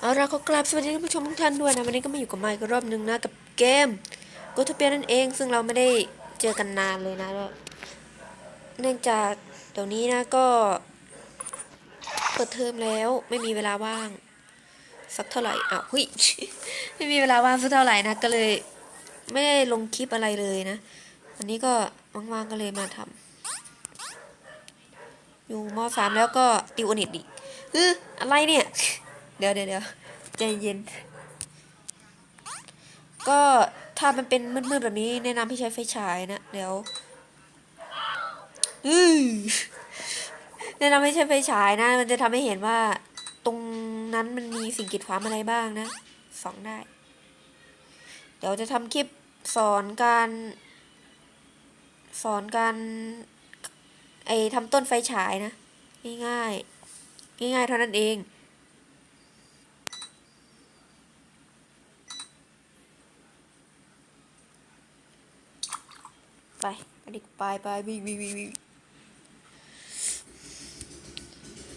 เอาละก็กราบสวัสดีท่านผู้ชมทุกท่านด้วยนะวันนี้ก็มาอยู่กับไมค์ก็รอบนึงนะกับเกมโกทเปียนั่นเอง ซึ่งเราไม่ได้เจอกันนานเลยนะเนื่องจากเดี๋ยวนี้นะก็เปิดเทอมแล้วไม่มีเวลาว่าง สักเท่าไหร่อ้าวหุยไม่มีเวลาว่างสักเท่าไหร่นะก็เลย ไม่ได้ลงคลิปอะไรเลยนะวันนี้ก็ว่างๆก็เลยมาทำอยู่มสามแล้วก็ติวอนิตดิเอออะไรเนี่ย เดี๋ยวเดี๋ยวเดี๋ยวใจเย็น ก็ถ้ามันเป็นมืดๆแบบนี้แนะนำให้ใช้ไฟฉายนะ เดี๋ยวอือแนะนำให้ใช้ไฟฉายนะ มันจะทำให้เห็นว่า ตรงนั้นมันมีสิ่งกีดขวางอะไรบ้างนะส่องได้ เดี๋ยวจะทำคลิปสอนการ สอนการไอทำต้นไฟฉายนะ ง่ายๆง่ายๆเท่านั้นเอง ไปกระดิไปไปวิ่งวิ่งวิ่งวิ่ง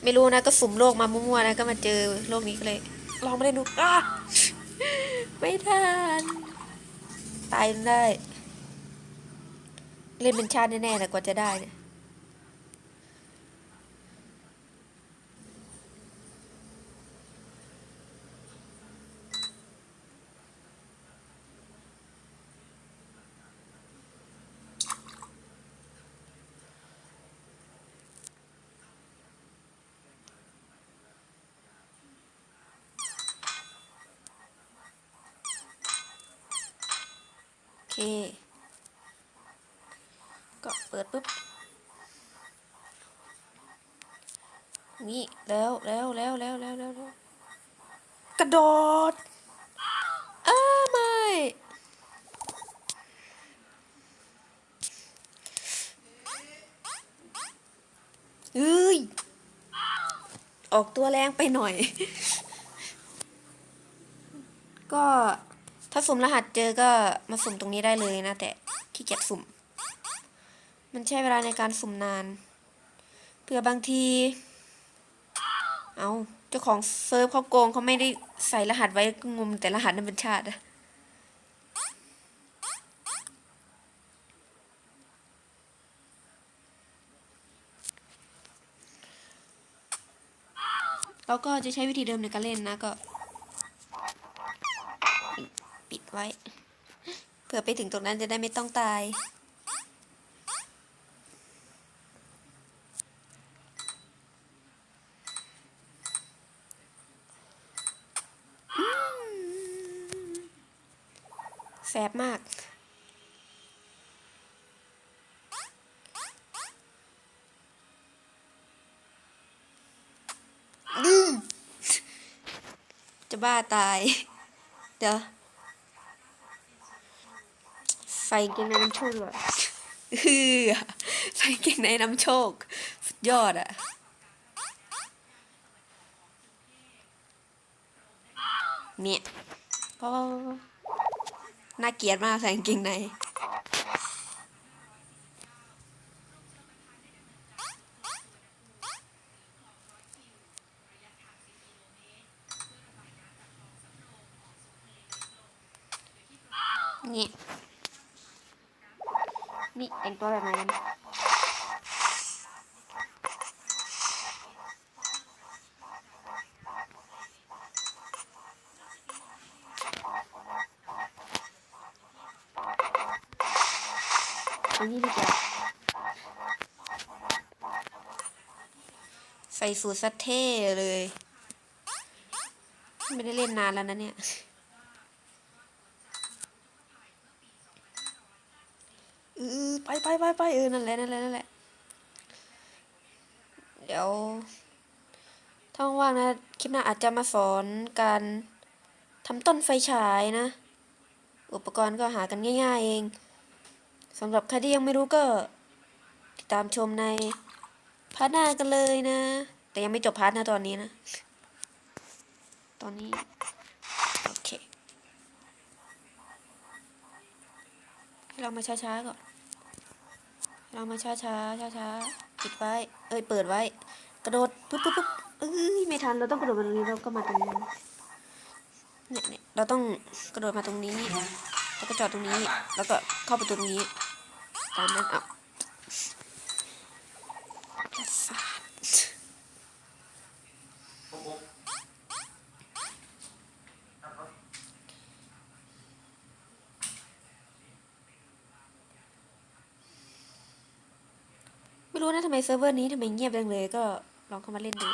ไม่รู้นะก็สุ่มโลกมามั่วๆนะก็มาเจอโลกนี้ก็เลยลองมาเล่นดูอ้าไม่ทันตายได้ เล่นเป็นชาติแน่ๆนะกว่าจะได้เนี่ย ก็เปิดปุ๊บนี่แล้วแล้วแล้วแล้วแล้วแล้วกระโดดอ้าไม่เอ้ยออกตัวแรงไปหน่อย ก็ ถ้าสุ่มรหัสเจอก็มาสุ่มตรงนี้ได้เลยนะ แต่ขี้เกียจสุ่ม มันใช้เวลาในการสุ่มนานเผื่อบางที เอาเจ้าของเซิร์ฟเขาโกงเขาไม่ได้ใส่รหัสไว้ก็งมแต่รหัสนั้นเป็นชาติอะเราก็จะใช้วิธีเดิมในการเล่นนะก็ ปิดไว้ เผื่อไปถึงตรงนั้นจะได้ไม่ต้องตาย แสบมากจะบ้าตาย เดี๋ยว ใส่เกงในน้ำโชคด้วยเออใส่เกงในน้ำโชค สุดยอดอะเนี่ยเพราะน่าเกลียดมากใส่กางเกงในนี่ นี่แต่งตัวแบบไหนกันอันนี้ดีกว่าใส่สูทซัดเท่เลย ไม่ได้เล่นนานแล้วนะเนี่ย ออไปไปไปไปเออนั่นแหละนั่นแหละนั่นแหละเดี๋ยวถ้าว่างๆนะคลิปหน้าอาจจะมาสอนการทำต้นไฟฉายนะ อุปกรณ์ก็หากันง่าย ๆ เองสำหรับใครที่ยังไม่รู้ก็ ติดตามชมในพาร์ทหน้ากันเลยนะ แต่ยังไม่จบพาร์ทนะตอนนี้นะ ตอนนี้ โอเค เรามาช้าๆก่อน เรามาช้าๆช้าๆปิดไว้ เอ้ย เปิดไว้ กระโดด ปุ๊บปุ๊บปุ๊บเอ้ย ไม่ทัน เราต้องกระโดดมาตรงนี้เราก็มาตรงนี้เนี่ยเนี่ยเราต้องกระโดดมาตรงนี้ แล้วก็จอดตรงนี้ แล้วก็เข้าประตูตรงนี้ ตามนั้นเอาจะสาด ไม่รู้นะทำไมเซิร์ฟเวอร์นี้ทำไมเงียบจังเลยก็ลองเข้ามาเล่นดู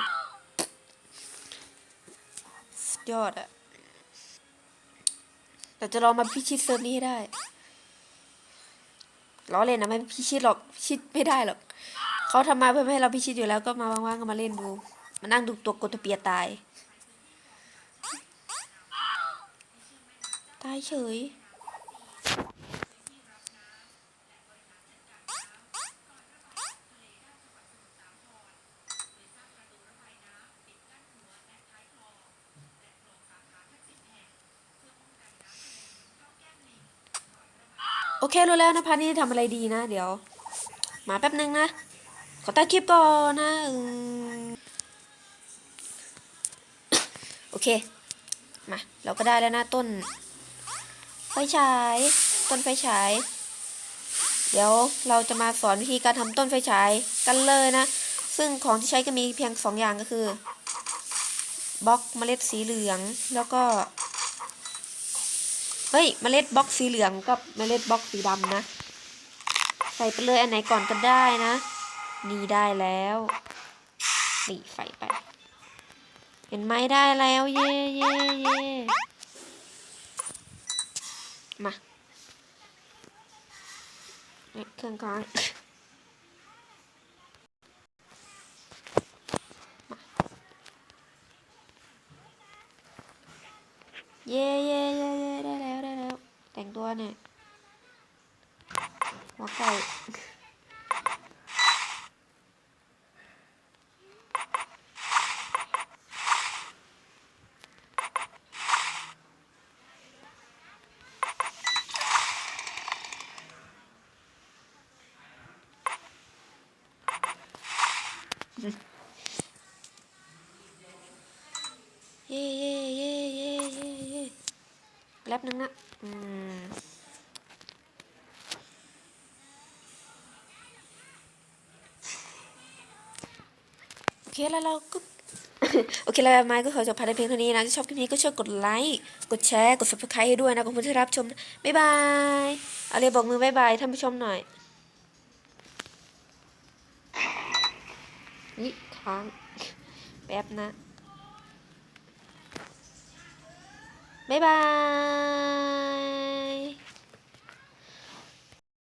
สุดยอดอะแต่จะลองมาพิชิตเซิร์ฟนี้ให้ได้ล้อเล่นนะไม่พิชิตหรอกพิชิตไม่ได้หรอกเขาทำมาเพื่อให้เราพิชิตอยู่แล้วก็มาว่างๆก็มาเล่นดูมานั่งดูตัวกดตัวเปียตาย ตายเฉย เครู้แล้วนะพันนี่ทำอะไรดีนะ เดี๋ยว มาแป๊บนึงนะ ขอตัดคลิปก่อนนะโอเค มา เราก็ได้แล้วนะต้น ไฟฉาย ต้นไฟฉาย เดี๋ยวเราจะมาสอนวิธีการทำต้นไฟฉายกันเลยนะ ซึ่งของที่ใช้ก็มีเพียงสองอย่างก็คือบล็อกเมล็ดสีเหลืองแล้วก็ ฮ้ยเมล็ดบล็อกสีเหลืองกับเมล็ดบล็อกสีดำนะ ใส่ไปเลยอันไหนก่อนก็ได้นะ นี่ได้แล้วนี่ใส่ไป เห็นไหมได้แล้วเย่เย่เย่มาเครื่องกลางมาเย่เย่เย่เย่ได้แล้วได้แล้ว แต่งตัวเนี่ย หัวไก่เย่เย่เย่เย่เย่เย่แป๊บนึงนะอืม เคแล้วเราก็โอเคแล้วไม้ก็ขอจบพาร์ทเพียงเท่านี้นะถ้าชอบคลิปนี้ก็ช่วยกดไลค์กดแชร์กด subscribe ให้ด้วยนะขอบคุณที่รับชมบ๊ายบายเอาเลยบอกมือบ๊ายบายท่านผู้ชมหน่อยนี่ค้างแป๊บนะบ๊ายบาย